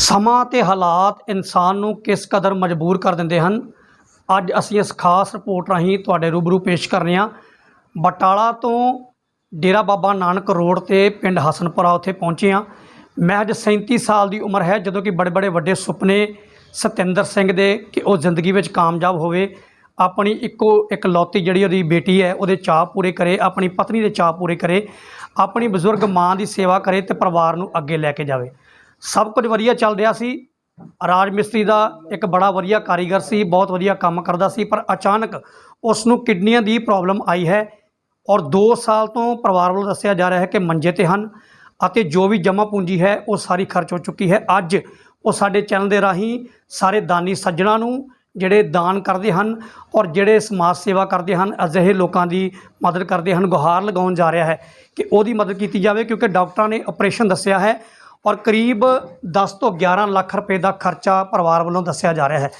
ਸਮਾਂ ਤੇ ਹਾਲਾਤ ਇਨਸਾਨ ਨੂੰ ਕਿਸ ਕਦਰ ਮਜਬੂਰ ਕਰ ਦਿੰਦੇ ਹਨ? ਅੱਜ ਅਸੀਂ ਇਸ ਖਾਸ ਰਿਪੋਰਟ ਰਾਹੀਂ ਤੁਹਾਡੇ ਰੂਬਰੂ ਪੇਸ਼ ਕਰ ਰਹੇ ਹਾਂ। ਬਟਾਲਾ ਤੋਂ ਡੇਰਾ ਬਾਬਾ ਨਾਨਕ ਰੋਡ ਤੇ ਪਿੰਡ ਹਸਨਪੁਰਾ ਉੱਥੇ ਪਹੁੰਚੇ ਹਾਂ। ਮਹਿਜ 37 ਸਾਲ ਦੀ ਉਮਰ ਹੈ, ਜਦੋਂ ਕਿ ਬੜੇ ਬੜੇ ਵੱਡੇ ਸੁਪਨੇ ਸਤਿੰਦਰ ਸਿੰਘ ਦੇ ਕਿ ਉਹ ਜ਼ਿੰਦਗੀ ਵਿੱਚ ਕਾਮਯਾਬ ਹੋਵੇ। ਆਪਣੀ ਇੱਕੋ ਇੱਕ ਲੌਤੀ ਜਿਹੜੀ ਉਹਦੀ ਬੇਟੀ ਹੈ, ਉਹਦੇ ਚਾਅ ਪੂਰੇ ਕਰੇ, ਆਪਣੀ ਪਤਨੀ ਦੇ ਚਾਅ ਪੂਰੇ ਕਰੇ, ਆਪਣੀ ਬਜ਼ੁਰਗ ਮਾਂ ਦੀ ਸੇਵਾ ਕਰੇ ਤੇ ਪਰਿਵਾਰ ਨੂੰ ਅੱਗੇ ਲੈ ਕੇ ਜਾਵੇ। ਸਭ ਕੁਝ ਵਧੀਆ ਚੱਲ ਰਿਹਾ ਸੀ। ਰਾਜ ਮਿਸਤਰੀ ਦਾ ਇੱਕ ਬੜਾ ਵਧੀਆ ਕਾਰੀਗਰ ਸੀ, ਬਹੁਤ ਵਧੀਆ ਕੰਮ ਕਰਦਾ ਸੀ, ਪਰ ਅਚਾਨਕ ਉਸ ਨੂੰ ਕਿਡਨੀਆਂ ਦੀ ਪ੍ਰੋਬਲਮ ਆਈ ਹੈ ਔਰ 2 ਸਾਲ ਤੋਂ ਪਰਿਵਾਰ ਵੱਲੋਂ ਦੱਸਿਆ ਜਾ ਰਿਹਾ ਹੈ ਕਿ ਮੰਜੇ ਤੇ ਹਨ ਅਤੇ ਜੋ ਵੀ ਜਮ੍ਹਾਂ ਪੂੰਜੀ ਹੈ, ਉਹ ਸਾਰੀ ਖਰਚ ਹੋ ਚੁੱਕੀ ਹੈ। ਅੱਜ ਉਹ ਸਾਡੇ ਚੈਨਲ ਦੇ ਰਾਹੀਂ ਸਾਰੇ ਦਾਨੀ ਸੱਜਣਾ ਨੂੰ ਜਿਹੜੇ ਦਾਨ ਕਰਦੇ ਹਨ ਔਰ ਜਿਹੜੇ ਸਮਾਜ ਸੇਵਾ ਕਰਦੇ ਹਨ, ਅਜਿਹੇ ਲੋਕਾਂ ਦੀ ਮਦਦ ਕਰਦੇ ਹਨ, ਗੁਹਾਰ ਲਗਾਉਣ ਜਾ ਰਿਹਾ ਹੈ ਕਿ ਉਹਦੀ ਮਦਦ ਕੀਤੀ ਜਾਵੇ ਕਿਉਂਕਿ ਡਾਕਟਰਾਂ ਨੇ ਆਪਰੇਸ਼ਨ ਦੱਸਿਆ ਹੈ ਔਰ ਕਰੀਬ 10 ਤੋਂ 11 ਲੱਖ ਰੁਪਏ ਦਾ ਖਰਚਾ ਪਰਿਵਾਰ ਵੱਲੋਂ ਦੱਸਿਆ ਜਾ ਰਿਹਾ ਹੈ।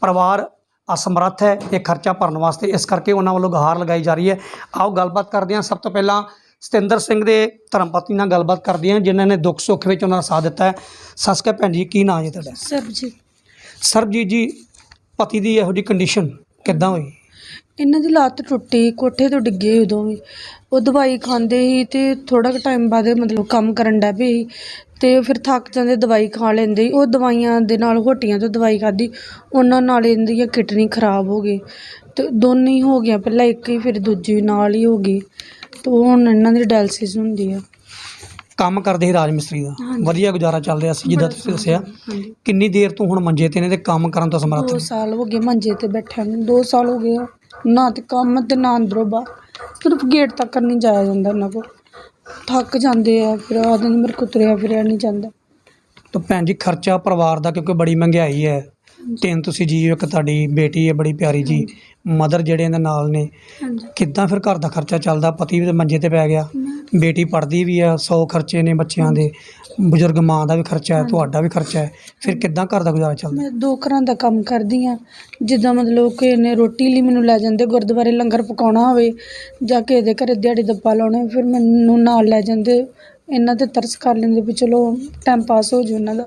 ਪਰਿਵਾਰ ਅਸਮਰੱਥ ਹੈ ਇਹ ਖਰਚਾ ਭਰਨ ਵਾਸਤੇ। ਇਸ ਕਰਕੇ ਉਹਨਾਂ ਵੱਲੋਂ ਗੁਹਾਰ ਲਗਾਈ ਜਾ ਰਹੀ ਹੈ। ਆਓ ਗੱਲਬਾਤ ਕਰਦੇ ਹਾਂ। ਸਭ ਤੋਂ ਪਹਿਲਾਂ ਸਤਿੰਦਰ ਸਿੰਘ ਦੇ ਧਰਮਪਤਨੀ ਨਾਲ ਗੱਲਬਾਤ ਕਰਦੇ ਹਾਂ ਜਿਨ੍ਹਾਂ ਨੇ ਦੁੱਖ ਸੁੱਖ ਵਿੱਚ ਉਹਨਾਂ ਦਾ ਸਾਥ ਦਿੱਤਾ ਹੈ। ਅਕਾਲ ਭੈਣ ਜੀ ਕੀ ਨਾਂ ਹੈ ਤੁਹਾਡਾ? ਸਬਜੀ ਸਰਬਜੀਤ ਜੀ ਪਤੀ ਦੀ ਇਹੋ ਜਿਹੀ ਕੰਡੀਸ਼ਨ ਕਿੱਦਾਂ ਹੋਈ? ਇਹਨਾਂ ਦੀ ਲੱਤ ਟੁੱਟੀ ਕੋਠੇ ਤੋਂ ਡਿੱਗੇ ਉਦੋਂ ਵੀ। ਉਹ ਦਵਾਈ ਖਾਂਦੇ ਸੀ ਤੇ ਥੋੜਾ ਕੁ ਟਾਈਮ ਬਾਅਦ ਮਤਲਬ ਕੰਮ ਕਰਨ ਡੈ ਪਏ ਸੀ। ਤੇ ਫਿਰ ਥੱਕ ਜਾਂਦੇ ਦਵਾਈ ਖਾ ਲੈਂਦੇ। ਉਹ ਦਵਾਈਆਂ ਦੇ ਨਾਲ ਹੋਟੀਆਂ ਤੋਂ ਦਵਾਈ ਖਾਧੀ। ਉਹਨਾਂ ਨਾਲ ਇਹਨਾਂ ਦੀਆਂ ਕਿਡਨੀ ਖਰਾਬ ਹੋ ਗਈ। ਤੇ ਦੋਨੇ ਹੀ ਹੋ ਗਈਆਂ। ਪਹਿਲਾਂ ਇੱਕ ਹੀ ਫਿਰ ਦੂਜੀ ਨਾਲ ਹੀ ਹੋ ਗਈ। ਤੇ ਹੁਣ ਇਹਨਾਂ ਦੀ ਡਾਇਲਸਿਸ ਹੁੰਦੀ ਆ। ਕੰਮ ਕਰਦੇ ਸੀ ਰਾਜ ਮਿਸਤਰੀ ਦਾ। ਹਾਂਜੀ। ਵਧੀਆ ਗੁਜ਼ਾਰਾ ਚੱਲ ਰਿਹਾ ਸੀ ਜਿੱਦਾਂ ਤੁਸੀਂ ਦੱਸਿਆ। ਹਾਂਜੀ। ਕਿੰਨੀ ਦੇਰ ਤੋਂ ਹੁਣ ਮੰਜੇ ਤੇ ਨੇ ਤੇ ਕੰਮ ਕਰਨ ਤੋਂ ਸਮਰੱਥ ਦੋ ਨੇ? ਸਾਲ ਹੋ ਗਏ ਮੰਜੇ ਤੇ ਬੈਠਿਆਂ ਨੂੰ। ਦੋ ਸਾਲ ਹੋ ਗਏ। ਆ। ਨਾ ਤੇ ਕੰਮ ਤੇ ਨਾ ਅੰਦਰੋਂ ਬਾਹਰ। ਸਿਰਫ ਗੇਟ ਤੱਕ ਨਹੀਂ ਜਾਇਆ ਜਾਂਦਾ ਇਹਨਾਂ ਕੋਲ। ਥੱਕ ਜਾਂਦੇ ਆ ਫਿਰ ਆਦਨ ਮੇਰੇ ਕੋਲ ਤੁਰਿਆ ਫਿਰਿਆ ਨਹੀਂ ਜਾਂਦਾ। ਤਾਂ ਭੈਣ ਜੀ ਖਰਚਾ ਪਰਿਵਾਰ ਦਾ ਕਿਉਂਕਿ ਬੜੀ ਮਹਿੰਗਾਈ ਹੈ। ਤਿੰਨ ਤੁਸੀਂ ਜੀ ਇੱਕ ਤੁਹਾਡੀ ਬੇਟੀ ਹੈ ਬੜੀ ਪਿਆਰੀ ਜੀ। ਮਦਰ ਜਿਹੜੇ ਇਹਦੇ ਨਾਲ ਨੇ। ਹਾਂਜੀ। ਕਿੱਦਾਂ ਫਿਰ ਘਰ ਦਾ ਖਰਚਾ ਚੱਲਦਾ? ਪਤੀ ਵੀ ਤੇ ਮੰਜੇ ਤੇ ਪੈ ਗਿਆ। ਬੇਟੀ ਪੜ੍ਹਦੀ ਵੀ ਆ 100 ਖਰਚੇ ਨੇ ਬੱਚਿਆਂ ਦੇ ਬਜ਼ੁਰਗ ਮਾਂ ਦਾ ਵੀ ਖਰਚਾ ਹੈ ਤੁਹਾਡਾ ਵੀ ਖਰਚਾ ਹੈ ਫਿਰ ਕਿੱਦਾਂ ਘਰ ਦਾ ਗੁਜ਼ਾਰਾ ਚੱਲਦਾ? ਮੈਂ ਦੋ ਘਰਾਂ ਦਾ ਕੰਮ ਕਰਦੀ ਆ ਜਿੱਦਾਂ ਮਤਲਬ ਕਿ ਇਹਨੇ ਰੋਟੀ ਲਈ ਮੈਨੂੰ ਲੈ ਜਾਂਦੇ ਗੁਰਦੁਆਰੇ ਲੰਗਰ ਪਕਾਉਣਾ ਹੋਵੇ ਜਾਂ ਕਿਸੇ ਦੇ ਘਰੇ ਦਿਹਾੜੀ ਦੱਪਾ ਲਾਉਣਾ ਫਿਰ ਮੈਨੂੰ ਨਾਲ ਲੈ ਜਾਂਦੇ ਇਹਨਾਂ ਤੇ ਤਰਸ ਕਰ ਲੈਂਦੇ ਵੀ ਚਲੋ ਟਾਈਮ ਪਾਸ ਹੋ ਜੂ ਇਹਨਾਂ ਦਾ।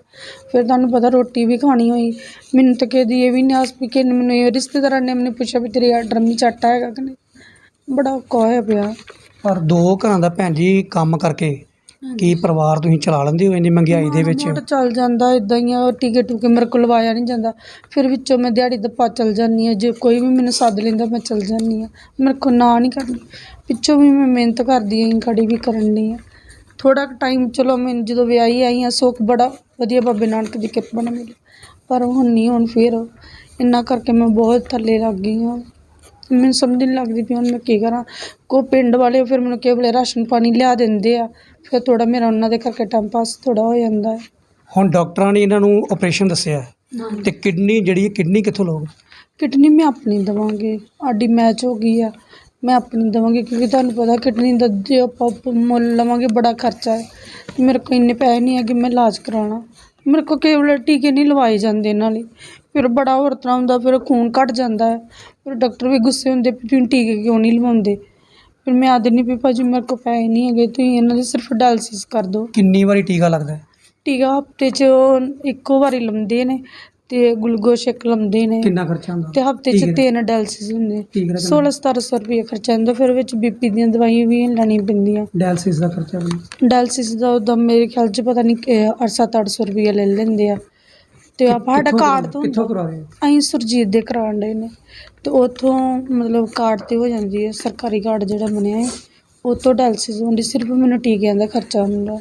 ਫਿਰ ਤੁਹਾਨੂੰ ਪਤਾ ਰੋਟੀ ਵੀ ਖਾਣੀ ਹੋਈ ਮੈਨੂੰ ਤਾਂ ਕਿਸੇ ਦੀ ਇਹ ਵੀ ਨਹੀਂ ਆਸ ਵੀ ਕਿ ਮੈਨੂੰ ਇਹ ਰਿਸ਼ਤੇਦਾਰਾਂ ਨੇ ਮੈਨੂੰ ਪੁੱਛਿਆ ਵੀ ਤੇਰੇ ਨਹੀਂ ਚੱਟਾ ਹੈਗਾ ਕਿ ਨਹੀਂ। ਬੜਾ ਔਖਾ ਹੋਇਆ ਪਿਆ। ਪਰ ਦੋ ਘਰਾਂ ਦਾ ਭੈਣ ਜੀ ਕੰਮ ਕਰਕੇ ਕੀ ਪਰਿਵਾਰ ਤੁਸੀਂ ਚਲਾ ਲੈਂਦੇ ਹੋ ਇੰਨੀ ਮਹਿੰਗਾਈ ਦੇ ਵਿੱਚ? ਮਾੜਾ ਚੱਲ ਜਾਂਦਾ ਇਦਾਂ ਹੀ ਆ ਟਿਕਟ ਟੂਕੇ ਮੇਰੇ ਕੋਲ ਲਵਾਇਆ ਨਹੀਂ ਜਾਂਦਾ। ਫਿਰ ਵਿੱਚੋਂ ਮੈਂ ਦਿਹਾੜੀ ਦੱਪਾ ਚੱਲ ਜਾਂਦੀ ਆ ਜੇ ਕੋਈ ਵੀ ਮੈਨੂੰ ਸੱਦ ਲੈਂਦਾ ਮੈਂ ਚੱਲ ਜਾਂਦੀ ਆ ਮੇਰੇ ਕੋਲ ਨਾ ਨਹੀਂ ਕਰਨੀ ਪਿੱਛੋਂ ਵੀ ਮੈਂ ਮਿਹਨਤ ਕਰਦੀ ਆਂ ਖੜੀ ਵੀ ਕਰਨ ਦੀ ਆ ਥੋੜਾ ਕੁ ਟਾਈਮ ਚਲੋ ਮੈਂ ਜਦੋਂ ਵਿਆਹੀ ਆਈ ਆ ਸੁੱਖ ਬੜਾ ਵਧੀਆ ਬਾਬੇ ਨਾਨਕ ਦੀ ਕਿਰਪਾ ਨਾਲ ਮਿਲੀ ਪਰ ਹੁਣ ਨਹੀਂ ਹੁਣ ਫਿਰ ਇੰਨਾ ਕਰਕੇ ਮੈਂ ਬਹੁਤ ਥੱਲੇ ਲੱਗ ਗਈ ਹਾਂ। ਮੈਨੂੰ ਸਮਝ ਨਹੀਂ ਲੱਗਦੀ ਵੀ ਹੁਣ ਮੈਂ ਕੀ ਕਰਾਂ। ਕੋ ਪਿੰਡ ਵਾਲੇ ਫਿਰ ਮੈਨੂੰ ਕੇਵਲੇ ਰਾਸ਼ਨ ਪਾਣੀ ਲਿਆ ਦਿੰਦੇ ਆ। ਫਿਰ ਥੋੜਾ ਮੇਰਾ ਉਹਨਾਂ ਦੇ ਕਰਕੇ ਟਾਈਮ ਪਾਸ ਥੋੜਾ ਹੋ ਜਾਂਦਾ ਹੈ। ਹੁਣ ਡਾਕਟਰਾਂ ਨੇ ਇਹਨਾਂ ਨੂੰ ਆਪਰੇਸ਼ਨ ਦੱਸਿਆ ਹੈ ਤੇ ਕਿਡਨੀ ਜਿਹੜੀ ਹੈ ਕਿਡਨੀ ਕਿੱਥੋਂ ਲੋਗੇ ਕਿਡਨੀ ਮੈਂ ਆਪਣੀ ਦਵਾਂਗੇ। ਆਡੀ ਮੈਚ ਹੋ ਗਈ ਆ। ਮੈਂ ਆਪਣੀ ਦਵਾਂਗੀ ਕਿਉਂਕਿ ਤੁਹਾਨੂੰ ਪਤਾ ਕਿਡਨੀ ਦਾ ਜੇ ਆਪਾਂ ਮੁੱਲ ਲਵਾਂਗੇ ਬੜਾ ਖਰਚਾ ਹੈ। ਤੇ ਮੇਰੇ ਕੋਲ ਇੰਨੇ ਪੈਸੇ ਨਹੀਂ ਹੈਗੇ ਮੈਂ ਇਲਾਜ ਕਰਾਉਣਾ। ਮੇਰੇ ਕੋਲ ਕੇਵਲ ਟੀਕੇ ਨਹੀਂ ਲਵਾਏ ਜਾਂਦੇ ਇਹਨਾਂ ਲਈ। ਫਿਰ ਬੜਾ ਹੋਰ ਤਰ੍ਹਾਂ ਹੁੰਦਾ ਫਿਰ ਖੂਨ ਘਟ ਜਾਂਦਾ ਹੈ। ਫਿਰ ਡਾਕਟਰ ਵੀ ਗੁੱਸੇ ਹੁੰਦੇ ਵੀ ਤੁਸੀਂ ਟੀਕੇ ਕਿਉਂ ਨਹੀਂ ਲਵਾਉਂਦੇ? ਫਿਰ ਮੈਂ ਆਦੇ ਨਹੀਂ ਵੀ ਭਾਜੀ ਮੇਰੇ ਕੋਲ ਪੈਸੇ ਨਹੀਂ ਹੈਗੇ ਤੁਸੀਂ ਇਹਨਾਂ ਦੇ ਸਿਰਫ ਡਾਇਲਸਿਸ ਕਰ ਦਿਓ। ਕਿੰਨੀ ਵਾਰੀ ਟੀਕਾ ਲੱਗਦਾ ਹੈ? ਟੀਕਾ ਹਫ਼ਤੇ 'ਚ ਇੱਕੋ ਵਾਰੀ ਲਾਉਂਦੇ ਨੇ ਤੇ ਗਲੂਕੋਸ਼ ਇੱਕ ਲਾਉਂਦੇ ਨੇ ਕਿੰਨਾ ਖਰਚਾ ਹੁੰਦਾ? ਤੇ ਹਫ਼ਤੇ 'ਚ। ਤਿੰਨ ਡਾਇਲਸਿਸ ਹੁੰਦੇ ਠੀਕ ਹੈ 16 1700 ਰੁਪਏ ਖਰਚਾ ਹੁੰਦਾ ਫਿਰ ਵਿੱਚ ਬੀਪੀ ਦੀਆਂ ਦਵਾਈਆਂ ਵੀ ਲੈਣੀਆਂ ਪੈਂਦੀਆਂ। ਡਾਇਲਸਿਸ ਦਾ ਖਰਚਾ ਵੀ। ਡਾਇਲਸਿਸ ਦਾ ਉਹਦਾ ਮੇਰੇ ਖਿਆਲ 'ਚ ਪਤਾ ਨਹੀਂ 8-700 ਰੁਪਏ ਲੈ ਲੈਂਦੇ ਆ। ਤੇ ਆ ਸਾਡਾ ਕਾਰਡ ਕਰਾ- ਤੋਂ ਕਿੱਥੋਂ ਕਰਾ ਰਹੇ? ਅਸੀਂ ਸੁਰਜੀਤ ਦੇ ਕਰਾਉਣ ਡਏ ਨੇ। ਤੇ ਉੱਥੋਂ ਮਤਲਬ ਕਾਰਡ ਤੇ ਹੋ ਜਾਂਦੀ ਹੈ ਸਰਕਾਰੀ ਕਾਰਡ ਜਿਹੜਾ ਬਣਿਆ ਹੈ ਉੱਥੋਂ ਡਾਇਲਸਿਸ ਹੁੰਦੀ ਸਿਰਫ ਮੈਨੂੰ ਟੀਕਿਆਂ ਦਾ ਖਰਚਾ ਹੁੰਦਾ।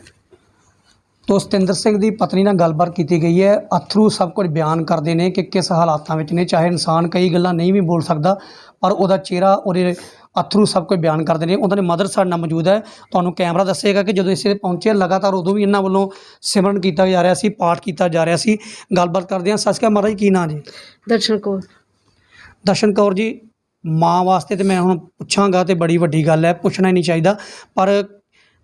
ਤੋ ਸਤਿੰਦਰ ਸਿੰਘ ਦੀ ਪਤਨੀ ਨਾਲ ਗੱਲਬਾਤ ਕੀਤੀ ਗਈ ਹੈ। ਅਥਰੂ ਸਭ ਕੁਝ ਬਿਆਨ ਕਰਦੇ ਨੇ ਕਿ ਕਿਸ ਹਾਲਾਤਾਂ ਵਿੱਚ ਨੇ ਚਾਹੇ ਇਨਸਾਨ ਕਈ ਗੱਲਾਂ ਨਹੀਂ ਵੀ ਬੋਲ ਸਕਦਾ ਪਰ ਉਹਦਾ ਚਿਹਰਾ ਉਹਦੇ ਅਥਰੂ ਸਭ ਕੁਝ ਬਿਆਨ ਕਰਦੇ ਨੇ। ਉਹਨਾਂ ਦੇ ਮਦਰ ਸਾਡੇ ਨਾਲ ਮੌਜੂਦ ਹੈ। ਤੁਹਾਨੂੰ ਕੈਮਰਾ ਦੱਸੇਗਾ ਕਿ ਜਦੋਂ ਇਸੇ ਪਹੁੰਚੇ ਲਗਾਤਾਰ ਉਦੋਂ ਵੀ ਇਹਨਾਂ ਵੱਲੋਂ ਸਿਮਰਨ ਕੀਤਾ ਜਾ ਰਿਹਾ ਸੀ ਪਾਠ ਕੀਤਾ ਜਾ ਰਿਹਾ ਸੀ। ਗੱਲਬਾਤ ਕਰਦੇ ਹਾਂ। ਅਕਾਲ ਮਹਾਰਾਜ ਕੀ ਨਾਂ ਜੀ? ਦਰਸ਼ਨ ਕੌਰ। ਦਰਸ਼ਨ ਕੌਰ ਜੀ ਮਾਂ ਵਾਸਤੇ ਤੇ ਮੈਂ ਹੁਣ ਪੁੱਛਾਂਗਾ ਤੇ ਬੜੀ ਵੱਡੀ ਗੱਲ ਹੈ ਪੁੱਛਣਾ ਹੀ ਨਹੀਂ ਚਾਹੀਦਾ। ਪਰ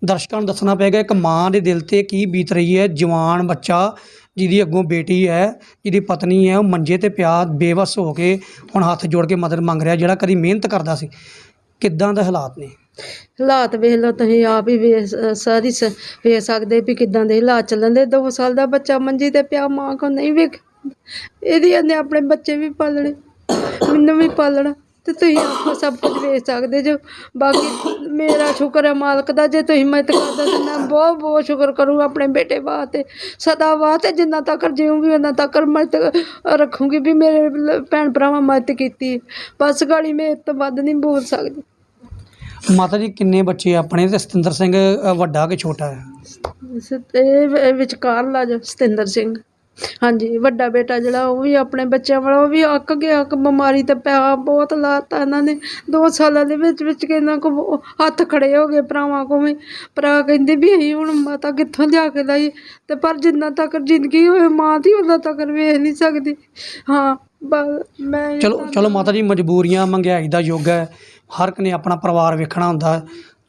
ਦਰਸ਼ਕਾਂ ਨੂੰ ਦੱਸਣਾ ਪਏਗਾ ਇੱਕ ਮਾਂ ਦੇ ਦਿਲ ਤੇ ਕੀ ਬੀਤ ਰਹੀ ਹੈ? ਜਵਾਨ ਬੱਚਾ ਜਿਹਦੀ ਅੱਗੋਂ ਬੇਟੀ ਹੈ ਜਿਹਦੀ ਪਤਨੀ ਹੈ ਉਹ ਮੰਜੇ ਤੇ ਪਿਆ ਬੇਵਸ ਹੋ ਕੇ ਹੁਣ ਹੱਥ ਜੋੜ ਕੇ ਮਦਦ ਮੰਗ ਰਿਹਾ ਜਿਹੜਾ ਕਦੀ ਮਿਹਨਤ ਕਰਦਾ ਸੀ। ਕਿੱਦਾਂ ਦੇ ਹਾਲਾਤ ਨੇ? ਹਾਲਾਤ ਵੇਖ ਲਓ, ਤੁਸੀਂ ਆਪ ਹੀ ਵੇਖ ਸ- ਸਾਰੀ ਸ- ਵੇਖ ਸਕਦੇ ਵੀ ਕਿਦਾਂ ਦੇ ਹਾਲਾਤ ਚੱਲਣ ਦੇ। 2 ਸਾਲ ਦਾ ਬੱਚਾ ਮੰਜੀ ਤੇ ਪਿਆ, ਮਾਂ ਕੋ ਨਹੀਂ ਵੇਖ। ਇਹਦੀ ਇਹਨੇ ਆਪਣੇ ਬੱਚੇ ਵੀ ਪਾਲਣੇ, ਮੈਨੂੰ ਵੀ ਪਾਲਣਾ। ਤੇ ਤੁਸੀਂ ਆਪੋ ਸਭ ਕੁਝ ਵੇਚ ਸਕਦੇ ਜੋ। ਬਾਕੀ ਮੇਰਾ ਸ਼ੁਕਰ ਹੈ ਮਾਲਕ ਦਾ, ਜੇ ਤੁਸੀਂ ਮਦਦ ਕਰਦਾ ਤਾਂ ਮੈਂ ਬਹੁਤ ਬਹੁਤ ਸ਼ੁਕਰ ਕਰੂੰ ਆਪਣੇ ਬੇਟੇ ਵਾਸਤੇ। ਸਦਾ ਵਾਸਤੇ ਜਿੰਨਾ ਤੱਕ ਜਿਉਂਗੀ ਉਹਨਾਂ ਤੱਕ ਮਦਦ ਰੱਖੂੰਗੀ ਵੀ ਮੇਰੇ ਲ- ਭੈਣ ਭਰਾਵਾਂ ਮਦਦ ਕੀਤੀ। ਬਸ ਗਾਲੀ ਮੈਂ ਇਸ ਤੋਂ ਵੱਧ ਨਹੀਂ ਬੋਲ ਸਕਦੀ। ਮਾਤਾ ਜੀ ਕਿੰਨੇ ਬੱਚੇ ਆ ਆਪਣੇ ਤੇ? ਸਤਿੰਦਰ ਸਿੰਘ ਅ, ਵੱਡਾ ਕਿ ਛੋਟਾ ਹੈ ਇਸ ਇਹ ਵਿ- ਵਿਚਕਾਰ ਲਾ ਜੋ ਸਤਿੰਦਰ ਸਿੰਘ। ਹਾਂਜੀ ਵੱਡਾ ਬੇਟਾ ਜਿਹੜਾ ਉਹ ਵੀ ਆਪਣੇ ਬੱਚਿਆਂ ਵਾਲਾ ਉਹ ਵੀ ਅੱਕ ਗਿਆ ਅੱਕ ਬਿਮਾਰੀ ਤੇ ਪਿਆ ਬਹੁਤ ਲਾਤਾ ਇਹਨਾਂ ਨੇ। 2 ਸਾਲਾਂ ਦੇ ਵਿੱਚ ਵਿੱਚ ਕਿ ਇਹਨਾਂ ਕੋ ਹੱਥ ਖੜੇ ਹੋ ਗਏ ਭਰਾਵਾਂ ਕੋ ਵੀ। ਭਰਾ ਕਹਿੰਦੇ ਵੀ ਅਸੀਂ ਹੁਣ ਮਾਤਾ ਕਿੱਥੋਂ ਲਿਆ ਕੇ ਲਾਈ ਤੇ ਪਰ ਜਿੰਨਾ ਤੱਕ ਜ਼ਿੰਦਗੀ ਹੋਏ ਮਾਂ ਦੀ ਉਹਨਾਂ ਤੱਕ ਵੇਖ ਨਹੀਂ ਸਕਦੀ। ਹਾਂ ਬ- ਮੈਂ ਚਲੋ ਚਲੋ ਮਾਤਾ ਜੀ ਮਜਬੂਰੀਆਂ ਮਹਿੰਗਾਈ ਦਾ ਯੁੱਗ ਹੈ। ਹਰ ਇੱਕ ਨੇ ਆਪਣਾ ਪਰਿਵਾਰ ਵੇਖਣਾ ਹੁੰਦਾ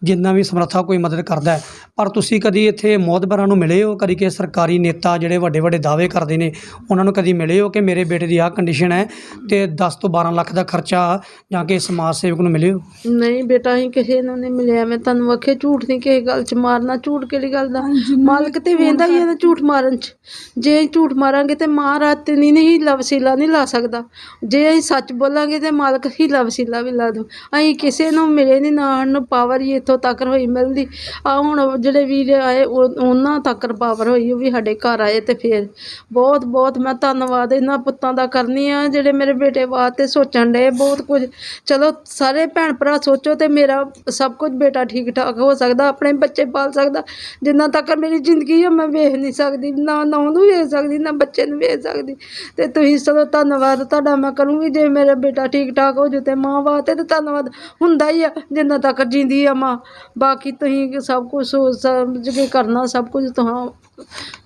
ਜਿੰਨਾ ਵੀ ਸਮਰੱਥਾ ਕੋਈ ਮਦਦ ਕਰਦਾ ਹੈ। ਪਰ ਤੁਸੀਂ ਕਦੀ ਇੱਥੇ ਮੋਦਬਰਾਂ ਨੂੰ ਮਿਲੇ ਹੋ? ਕਦੀ ਕਿ ਸਰਕਾਰੀ ਨੇਤਾ ਜਿਹੜੇ ਵੱਡੇ ਵੱਡੇ ਦਾਅਵੇ ਕਰਦੇ ਨੇ ਉਹਨਾਂ ਨੂੰ ਕਦੀ ਮਿਲੇ ਹੋ ਕਿ ਮੇਰੇ ਬੇਟੇ ਦੀ ਆਹ ਕੰਡੀਸ਼ਨ ਹੈ ਤੇ 10 ਤੋਂ 12 ਲੱਖ ਦਾ ਖਰਚਾ ਜਾਂ ਕਿ ਸਮਾਜ ਸੇਵਕ ਨੂੰ ਮਿਲੇ ਹੋ? ਨਹੀਂ ਬੇਟਾ ਅਸੀਂ ਕਿਸੇ ਨੂੰ ਨਹੀਂ ਮਿਲਿਆ। ਮੈਂ ਤੁਹਾਨੂੰ ਆਖਿਆ ਝੂਠ ਨਹੀਂ ਕਿਸੇ ਗੱਲ 'ਚ ਮਾਰਨਾ। ਝੂਠ ਕਿਹੜੀ ਗੱਲ ਦਾ? ਮਾਲਕ ਤੇ ਵੇਂਦਾ ਹੀ ਹੈ ਨਾ ਝੂਠ ਮਾਰਨ 'ਚ। ਜੇ ਅਸੀਂ ਝੂਠ ਮਾਰਾਂਗੇ ਤੇ ਮਹਾਰਾਜ ਤੇ ਨਹੀਂ ਨਹੀਂ ਹੀਲਾ ਵਸੀਲਾ ਨਹੀਂ ਲਾ ਸਕਦਾ। ਜੇ ਅਸੀਂ ਸੱਚ ਬੋਲਾਂਗੇ ਤੇ ਮਾਲਕ ਹੀਲਾ ਵਸੀਲਾ ਵੀ ਲਾ ਦੋ। ਅਸੀਂ ਕਿਸੇ ਨੂੰ ਮਿਲੇ ਨਹੀਂ ਨਾ ਸਾਨੂੰ ਪਾਵਰ ਹੀ ਇੱਥੋਂ ਤੱਕ ਹੋਈ ਮਿਲਦੀ। ਆ ਹੁਣ ਜਿਹੜੇ ਵੀਰ ਆਏ, ਉਹ- ਉਹਨਾਂ ਤੱਕ ਪਾਵਰ ਹੋਈ, ਉਹ ਵੀ ਸਾਡੇ ਘਰ ਆਏ ਤੇ ਫਿਰ ਬਹੁਤ ਬਹੁਤ ਮੈਂ ਧੰਨਵਾਦ ਇਹਨਾਂ ਪੁੱਤਾਂ ਦਾ ਕਰਨੀ ਆ, ਜਿਹੜੇ ਮੇਰੇ ਬੇਟੇ ਵਾਸਤੇ ਸੋਚਣ ਡਏ ਬਹੁਤ ਕੁਝ। ਚਲੋ ਸਾਰੇ ਭੈਣ ਭਰਾ ਸੋਚੋ ਤੇ ਮੇਰਾ ਸਭ ਕੁਝ ਬੇਟਾ ਠੀਕ ਠਾਕ ਹੋ ਸਕਦਾ, ਆਪਣੇ ਬੱਚੇ ਪਾਲ ਸਕਦਾ। ਜਿੰਨਾ ਤੱਕ ਮੇਰੀ ਜ਼ਿੰਦਗੀ ਆ, ਮੈਂ ਵੇਖ ਨਹੀਂ ਸਕਦੀ, ਨਾ ਨਾ ਉਹਨੂੰ ਵੇਖ ਸਕਦੀ, ਨਾ ਬੱਚੇ ਨੂੰ ਵੇਖ ਸਕਦੀ। ਤੇ ਤੁਸੀਂ ਚਲੋ ਧੰਨਵਾਦ ਤੁਹਾਡਾ ਮੈਂ ਕਰੂੰਗੀ, ਜੇ ਮੇਰਾ ਬੇਟਾ ਠੀਕ ਠਾਕ ਹੋ ਜੂ ਤੇ ਮਾਂ ਵਾਸਤੇ ਤੇ ਧੰਨਵਾਦ ਹੁੰਦਾ ਹੀ ਆ, ਜਿੰਨਾ ਤੱਕ ਜਿੰਦੀ ਆ ਮਾਂ। ਬਾਕੀ ਤੁਸੀਂ ਸਭ ਕੁਝ ਸੋਚ ਸਮਝ ਕੇ ਕਰਨਾ ਸਭ ਕੁਝ ਤੁਹਾਂ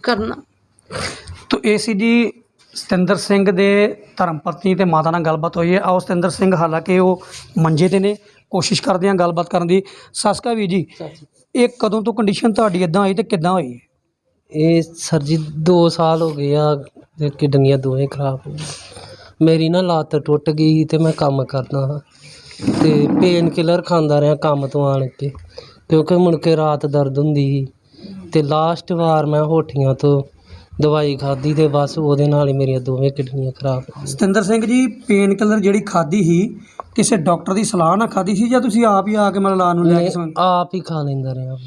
ਕਰਨਾ। ਤੋ ਇਹ ਸੀ ਜੀ ਸਤਿੰਦਰ ਸਿੰਘ ਦੇ ਧਰਮ ਪਤਨੀ ਤੇ ਮਾਤਾ ਨਾਲ ਗੱਲਬਾਤ ਹੋਈ ਹੈ। ਆਓ ਸਤਿੰਦਰ ਸਿੰਘ ਹਾਲਾਂਕਿ ਉਹ ਮੰਜੇ ਤੇ ਨੇ ਕੋਸ਼ਿਸ਼ ਕਰਦੇ ਹਾਂ ਗੱਲਬਾਤ ਕਰਨ ਦੀ। ਸਸਕਾ ਵੀ ਜੀ ਇਹ ਕਦੋਂ ਤੋਂ ਕੰਡੀਸ਼ਨ ਤੁਹਾਡੀ ਇਦਾਂ ਆਈ ਤੇ ਕਿੱਦਾਂ ਹੋਈ? ਇਹ ਸਰ ਜੀ 2 ਸਾਲ ਹੋ ਗਏ ਆ ਤੇ ਕਿਡਨੀਆਂ ਦੋਵੇਂ ਖਰਾਬ ਹੋ ਗਈਆਂ। ਮੇਰੀ ਨਾ ਲੱਤ ਟੁੱਟ ਗਈ ਤੇ ਮੈਂ ਕੰਮ ਕਰਦਾ ਹਾਂ। ਤੇ ਪੇਨ ਕਿਲਰ ਖਾਂਦਾ ਰਿਹਾ ਕੰਮ ਤੋਂ ਆਣ ਕੇ ਕਿਉਂਕਿ ਮੁੜ ਕੇ ਰਾਤ ਦਰਦ ਹੁੰਦੀ ਸੀ। ਤੇ ਲਾਸਟ ਵਾਰ ਮੈਂ ਹੋਠੀਆਂ ਤੋਂ ਦਵਾਈ ਖਾਧੀ ਤੇ ਬਸ ਉਹਦੇ ਨਾਲ ਹੀ ਮੇਰੀਆਂ ਦੋਵੇਂ ਕਿਡਨੀਆਂ ਖਰਾਬ ਹੋ ਗਈਆਂ। ਸਤਿੰਦਰ ਸਿੰਘ ਜੀ ਪੇਨ ਕਿਲਰ ਜਿਹੜੀ ਖਾਦੀ ਸੀ ਕਿਸੇ ਡਾਕਟਰ ਦੀ ਸਲਾਹ ਨਾਲ ਖਾਦੀ ਸੀ ਜਾਂ ਤੁਸੀਂ ਆਪ ਹੀ ਆ ਕੇ ਮਤਲਬ ਲਾ ਨੂੰ ਲੈ ਕੇ ਸਮਾਂ ਆਪ ਹੀ ਖਾ ਲੈਂਦਾ ਰਿਹਾ।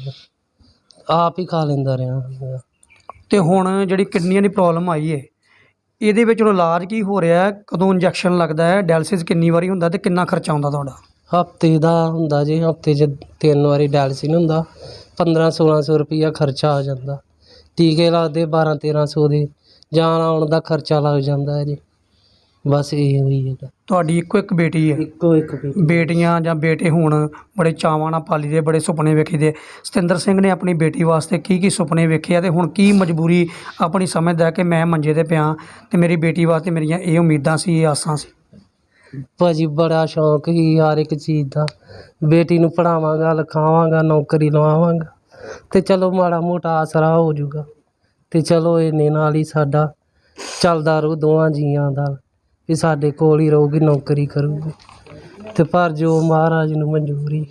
ਆਪ ਹੀ ਖਾ ਲੈਂਦਾ ਰਿਹਾ ਤੇ ਹੁਣ ਜਿਹੜੀ ਕਿਡਨੀਆਂ ਦੀ ਪ੍ਰੋਬਲਮ ਆਈ ਹੈ ਇਹਦੇ ਵਿੱਚ ਹੁਣ ਇਲਾਜ ਕੀ ਹੋ ਰਿਹਾ ਹੈ? ਕਦੋਂ ਇੰਜੈਕਸ਼ਨ ਲੱਗਦਾ ਹੈ? ਡਾਇਲਿਸਿਸ ਕਿੰਨੀ ਵਾਰੀ ਹੁੰਦਾ ਤੇ ਕਿੰਨਾ ਖਰਚਾ ਆਉਂਦਾ ਤੁਹਾਡਾ? ਹਫ਼ਤੇ ਦਾ ਹੁੰਦਾ ਜੀ, ਹਫ਼ਤੇ 'ਚ ਤਿੰਨ ਵਾਰੀ ਡਾਇਲਸਿਸ ਹੁੰਦਾ। 15 1600 ਰੁਪਈਆ ਖਰਚਾ ਆ ਜਾਂਦਾ। ਟੀਕੇ ਲੱਗਦੇ 12 1300 ਦੇ। ਜਾਣ ਆਉਣ ਦਾ ਖਰਚਾ ਲੱਗ ਜਾਂਦਾ ਹੈ ਜੀ। ਬਸ ਇਹ ਹੋਈ ਹੈ ਤੁਹਾਡੀ ਇੱਕੋ ਇੱਕ ਬੇਟੀ ਹੈ ਇੱਕੋ ਇੱਕ ਵੀ ਬੇਟੀਆਂ ਜਾਂ ਬੇਟੇ ਹੁਣ ਬੜੇ ਚਾਵਾਂ ਨਾਲ ਪਾਲੀ ਦੇ ਬੜੇ ਸੁਪਨੇ ਵੇਖੀਦੇ ਸਤਿੰਦਰ ਸਿੰਘ ਨੇ ਆਪਣੀ ਬੇਟੀ ਵਾਸਤੇ ਕੀ ਕੀ ਸੁਪਨੇ ਵੇਖੇ ਆ ਤੇ ਹੁਣ ਕੀ ਮਜਬੂਰੀ ਆਪਣੀ ਸਮਝਦਾ ਕਿ ਮੈਂ ਮੰਜੇ ਤੇ ਪਿਆ ਤੇ ਮੇਰੀ ਬੇਟੀ ਵਾਸਤੇ ਮੇਰੀਆਂ ਇਹ ਉਮੀਦਾਂ ਸੀ ਇਹ ਆਸਾਂ ਸੀ। ਭਾਜੀ ਬੜਾ ਸ਼ੌਂਕ ਸੀ ਹਰ ਇੱਕ ਚੀਜ਼ ਦਾ। ਬੇਟੀ ਨੂੰ ਪੜਾਵਾਂਗਾ ਲਿਖਾਵਾਂਗਾ ਨੌਕਰੀ ਲਵਾਵਾਂਗਾ। ਤੇ ਚਲੋ ਮਾੜਾ ਮੋਟਾ ਆਸਰਾ ਹੋ ਜਾਊਗਾ। ਤੇ ਚਲੋ ਇਹਨੇ ਨਾਲ ਹੀ ਸਾਡਾ ਚੱਲਦਾ ਰਹੂ ਦੋਵਾਂ ਜੀਆਂ ਦਾ। ਵੀ ਸਾਡੇ ਕੋਲ ਹੀ ਰਹੂਗੀ ਨੌਕਰੀ ਕਰੂਗੀ। ਤੇ ਪਰ ਜੋ ਮਹਾਰਾਜ ਨੂੰ ਮਨਜ਼ੂਰੀ।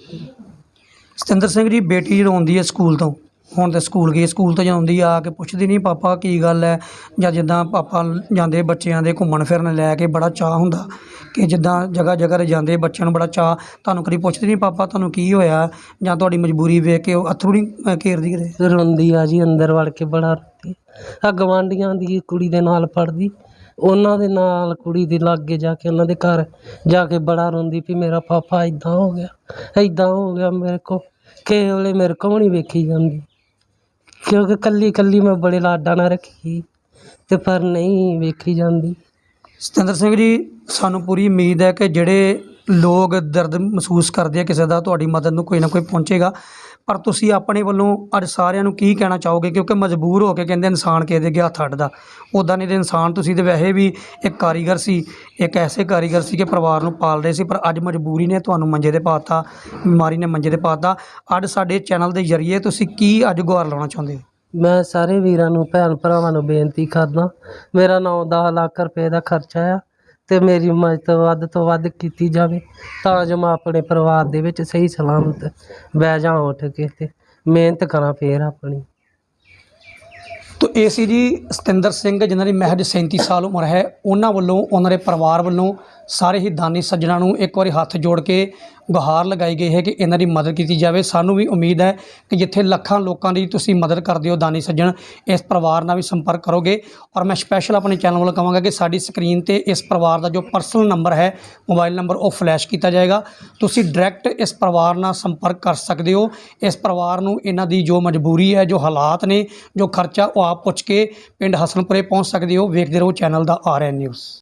ਸਤਿੰਦਰ ਸਿੰਘ ਜੀ ਬੇਟੀ ਜਦੋਂ ਆਉਂਦੀ ਹੈ ਸਕੂਲ ਤੋਂ ਹੁਣ ਤੇ ਸਕੂਲ ਗਈ ਸਕੂਲ ਤੋਂ ਜਦੋਂ ਆ ਕੇ ਪੁੱਛਦੀ ਨਹੀਂ ਪਾਪਾ ਕੀ ਗੱਲ ਹੈ? ਜਾਂ ਜਿੱਦਾਂ ਪਾਪਾ ਜਾਂਦੇ ਬੱਚਿਆਂ ਦੇ ਘੁੰਮਣ ਫਿਰਨ ਲੈ ਕੇ ਬੜਾ ਚਾਹ ਹੁੰਦਾ ਕਿ ਜਿੱਦਾਂ ਜਗ੍ਹਾ ਜਗ੍ਹਾ ਤੇ ਜਾਂਦੇ ਬੱਚਿਆਂ ਨੂੰ ਬੜਾ ਚਾਹ ਤੁਹਾਨੂੰ ਕਦੀ ਪੁੱਛਦੀ ਨਹੀਂ ਪਾਪਾ ਤੁਹਾਨੂੰ ਕੀ ਹੋਇਆ? ਜਾਂ ਤੁਹਾਡੀ ਮਜਬੂਰੀ ਵੇਖ ਕੇ ਉਹ ਅਥਰੂ ਨਹੀਂ ਘੇਰਦੀ ਕਿਤੇ। ਰੋਂਦੀ ਆ ਜੀ ਅੰਦਰ ਵੜ ਕੇ ਬੜਾ ਰੋਂਦੀ ਆ। ਗਵਾਂਢੀਆਂ ਦੀ ਕੁੜੀ ਦੇ ਨਾਲ ਪੜਦੀ ਉਹਨਾਂ ਦੇ ਨਾਲ ਕੁੜੀ ਦੇ ਲਾਗੇ ਜਾ ਕੇ ਉਹਨਾਂ ਦੇ ਘਰ ਜਾ ਕੇ ਬੜਾ ਰੋਂਦੀ ਵੀ ਮੇਰਾ ਪਾਪਾ ਇਦਾਂ ਹੋ ਗਿਆ ਇਦਾਂ ਹੋ ਗਿਆ ਮੇਰੇ ਕੋ, ਕਿਸੇ ਵੇਲੇ ਮੇਰੇ ਕੋਲ ਨਹੀਂ ਵੇਖੀ ਜਾਂਦੀ। ਕਿਉਂਕਿ ਕੱਲੀ ਕੱਲੀ ਮੈਂ ਬੜੇ ਲਾਡਾਂ ਨਾਲ ਰੱਖੀ ਤੇ ਪਰ ਨਹੀਂ ਵੇਖੀ ਜਾਂਦੀ। ਸਤਿੰਦਰ ਸਿੰਘ ਜੀ, ਸਾਨੂੰ ਪੂਰੀ ਉਮੀਦ ਹੈ ਕਿ ਜਿਹੜੇ ਲੋਕ ਦਰਦ ਮਹਿਸੂਸ ਕਰਦੇ ਆ, ਕਿਸੇ ਦਾ ਤੁਹਾਡੀ ਮਦਦ ਨੂੰ ਕੋਈ ਨਾ ਕੋਈ ਪਹੁੰਚੇਗਾ। ਪਰ ਤੁਸੀਂ ਆਪਣੇ ਵੱਲੋਂ ਅੱਜ ਸਾਰਿਆਂ ਨੂੰ ਕੀ ਕਹਿਣਾ ਚਾਹੋਗੇ? ਕਿਉਂਕਿ ਮਜਬੂਰ ਹੋ ਕੇ ਕਹਿੰਦੇ ਇਨਸਾਨ ਕਿਸੇ ਦੇ ਅੱਗੇ ਹੱਥ ਅੱਡਦਾ। ਉੱਦਾਂ ਨਹੀਂ ਤੇ ਇਨਸਾਨ ਤੁਸੀਂ ਤੇ ਵੈਸੇ ਵੀ ਇੱਕ ਕਾਰੀਗਰ ਸੀ, ਇੱਕ ਐਸੇ ਕਾਰੀਗਰ ਸੀ ਕਿ ਪਰਿਵਾਰ ਨੂੰ ਪਾਲ ਰਹੇ ਸੀ, ਪਰ ਅੱਜ ਮਜਬੂਰੀ ਨੇ ਤੁਹਾਨੂੰ ਮੰਜੇ ਤੇ ਪਾਤਾ, ਬਿਮਾਰੀ ਨੇ ਮੰਜੇ ਤੇ ਪਾਤਾ। ਅੱਜ ਸਾਡੇ ਚੈਨਲ ਦੇ ਜ਼ਰੀਏ ਤੁਸੀਂ ਕੀ ਅੱਜ ਗੁਹਾਰ ਲਾਉਣਾ ਚਾਹੁੰਦੇ ਹੋ? ਮੈਂ ਸਾਰੇ ਵੀਰਾਂ ਨੂੰ, ਭੈਣ ਭਰਾਵਾਂ ਨੂੰ ਬੇਨਤੀ ਕਰਦਾ, ਮੇਰਾ 9-10 ਲੱਖ ਰੁਪਏ ਦਾ ਖਰਚਾ ਆ। ਅਤੇ ਮੇਰੀ ਮਦਦ ਵੱਧ ਤੋਂ ਵੱਧ ਕੀਤੀ ਜਾਵੇ, ਤਾਂ ਜੋ ਮੈਂ ਆਪਣੇ ਪਰਿਵਾਰ ਦੇ ਵਿੱਚ ਸਹੀ ਸਲਾਮਤ ਬਹਿ ਜਾ ਉੱਠ ਕੇ ਅਤੇ ਮਿਹਨਤ ਕਰਾਂ ਫਿਰ ਆਪਣੀ। ਤੋ ਇਹ ਸੀ ਜੀ ਸਤਿੰਦਰ ਸਿੰਘ, ਜਿਨ੍ਹਾਂ ਦੀ ਮਹਿਜ 37 ਸਾਲ ਉਮਰ ਹੈ, ਉਹਨਾਂ ਵੱਲੋਂ, ਉਹਨਾਂ ਦੇ ਪਰਿਵਾਰ ਵੱਲੋਂ ਸਾਰੇ ਹੀ ਦਾਨੀ ਸੱਜਣਾ ਨੂੰ ਇੱਕ ਵਾਰੀ ਹੱਥ ਜੋੜ ਕੇ ਗੁਹਾਰ ਲਗਾਈ ਗਈ ਹੈ ਕਿ ਇਹਨਾਂ ਦੀ ਮਦਦ ਕੀਤੀ ਜਾਵੇ। ਸਾਨੂੰ ਵੀ ਉਮੀਦ ਹੈ ਕਿ ਜਿੱਥੇ ਲੱਖਾਂ ਲੋਕਾਂ ਦੀ ਤੁਸੀਂ ਮਦਦ ਕਰਦੇ ਹੋ ਦਾਨੀ ਸੱਜਣ, ਇਸ ਪਰਿਵਾਰ ਨਾਲ ਵੀ ਸੰਪਰਕ ਕਰੋਗੇ। ਔਰ ਮੈਂ ਸਪੈਸ਼ਲ ਆਪਣੇ ਚੈਨਲ ਵੱਲੋਂ ਕਹਾਂਗਾ ਕਿ ਸਾਡੀ ਸਕਰੀਨ ਤੇ ਇਸ ਪਰਿਵਾਰ ਦਾ ਜੋ ਪਰਸਨਲ ਨੰਬਰ ਹੈ ਮੋਬਾਈਲ ਨੰਬਰ ਉਹ ਫਲੈਸ਼ ਕੀਤਾ ਜਾਏਗਾ। ਤੁਸੀਂ ਡਾਇਰੈਕਟ ਇਸ ਪਰਿਵਾਰ ਨਾਲ ਸੰਪਰਕ ਕਰ ਸਕਦੇ ਹੋ। ਇਸ ਪਰਿਵਾਰ ਨੂੰ ਇਹਨਾਂ ਦੀ ਜੋ ਮਜਬੂਰੀ ਹੈ, ਜੋ ਹਾਲਾਤ ਨੇ, ਜੋ ਖਰਚਾ ਉਹ ਆਪ ਪੁੱਛ ਕੇ ਪਿੰਡ ਹਸਨਪੁਰੇ ਪਹੁੰਚ ਸਕਦੇ ਹੋ। ਵੇਖਦੇ ਰਹੋ ਚੈਨਲ ਦਾ ਆਰ ਐਨ ਨਿਊਜ਼।